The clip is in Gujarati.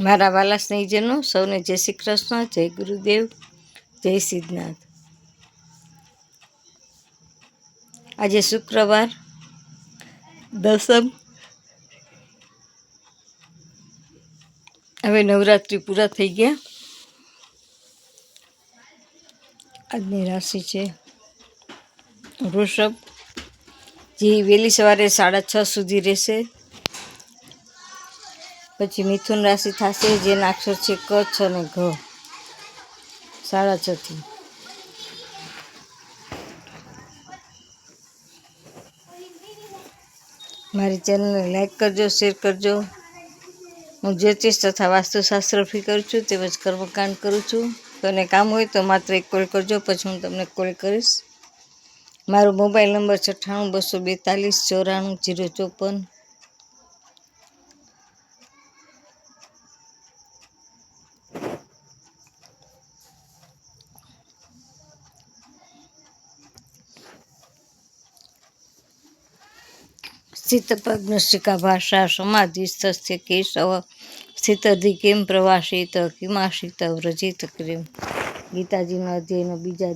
મારા વાલા સ્નેહીજનો, સૌને જય શ્રી કૃષ્ણ, જય ગુરુદેવ, જય સિદ્ધનાથ. આજે શુક્રવાર, દસમ. હવે નવરાત્રિ પૂરા થઈ ગયા. આજની રાશિ છે વૃષભ. જે વહેલી સવારે સાડા છ સુધી રહેશે. પછી મિથુન રાશિ થશે જેના અક્ષર છે કચ્છ અને ઘ. સાડા છથી મારી ચેનલને લાઈક કરજો, શેર કરજો. હું જ્યોતિષ તથા વાસ્તુશાસ્ત્ર ફી કરું છું, તેમજ કર્મકાંડ કરું છું. તને કામ હોય તો માત્ર એક કોલ કરજો, પછી હું તમને કોલ કરીશ. મારો મોબાઈલ નંબર છઠ્ઠાણું બસો બેતાલીસ, ચોરાણું, જીરો ચોપન. સ્થિતપ્રજ્ઞશિકા ભાષા સમાધિસ્થસ્ય કેશવ સ્થિતધિ કેમ પ્રવાસિત કિમાશિત વ્રજિત ક્રેમ ગીતાજીના અધ્યાયનો બીજા